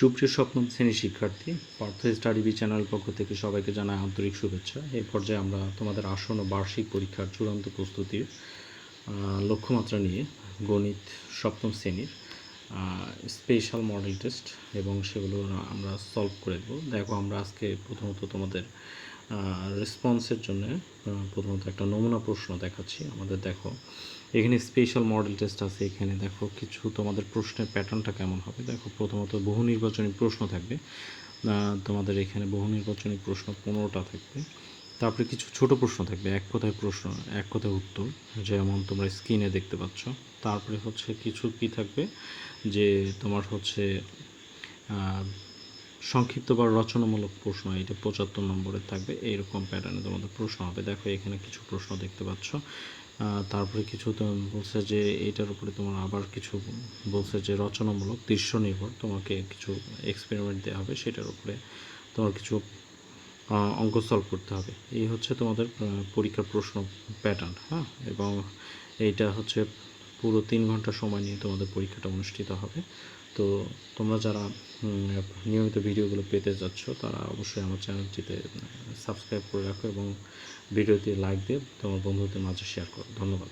সুপ্রিয় সপ্তম শ্রেণির শিক্ষার্থী পার্থ স্টাডি বি চ্যানেল পক্ষ থেকে সবাইকে জানাই আন্তরিক শুভেচ্ছা। এই পর্যায়ে আমরা তোমাদের আসন ও বার্ষিক পরীক্ষার চূড়ান্ত প্রস্তুতির লক্ষ্যমাত্রা নিয়ে গণিত সপ্তম শ্রেণির স্পেশাল মডেল টেস্ট এবং সেগুলো আমরা সলভ করে দেবো। দেখো আমরা আজকে প্রথমত তোমাদের রেসপন্সের জন্য প্রথমত একটা নমুনা প্রশ্ন দেখাচ্ছি। আমাদের দেখো, এখানে স্পেশাল মডেল টেস্ট আছে, এখানে দেখো কিছু তোমাদের প্রশ্নের প্যাটার্নটা কেমন হবে। দেখো প্রথমত বহু নির্বাচনী প্রশ্ন থাকবে তোমাদের এখানে বহু নির্বাচনী প্রশ্ন পনেরোটা থাকবে। তারপরে কিছু ছোট প্রশ্ন থাকবে, এক কথায় প্রশ্ন, এক কথায় উত্তর। যেমন তোমরা স্ক্রিনে দেখতে পাচ্ছ। তারপরে হচ্ছে কিছু কি থাকবে? যে তোমার হচ্ছে সংক্ষিপ্ত বা রচনামূলক প্রশ্ন, এটা পঁচাত্তর নম্বরের থাকবে। এইরকম প্যাটার্নে তোমাদের প্রশ্ন হবে। দেখো, এখানে কিছু প্রশ্ন দেখতে পাচ্ছ। তারপরে কিছু বলছে যে, এটার উপরে তোমার আবার কিছু বলছে যে, রচনামূলক, দৃশ্য নির্ভর। তোমাকে কিছু এক্সপেরিমেন্ট দেওয়া হবে সেটার উপরে। তোমার কিছু অঙ্ক সলভ করতে হবে। এই হচ্ছে তোমাদের পরীক্ষার প্রশ্ন প্যাটার্ন হ্যাঁ? এবং এইটা হচ্ছে পুরো তিন ঘণ্টা সময় নিয়ে তোমাদের পরীক্ষাটা অনুষ্ঠিত হবে। তো তোমরা যারা নিয়মিত ভিডিওগুলো পেতে যাচ্ছ, তারা অবশ্যই আমার চ্যানেলটিতে সাবস্ক্রাইব করে রাখো এবং ভিডিওতে লাইক দিয়ে তোমার বন্ধুদের মাঝে শেয়ার করো। ধন্যবাদ।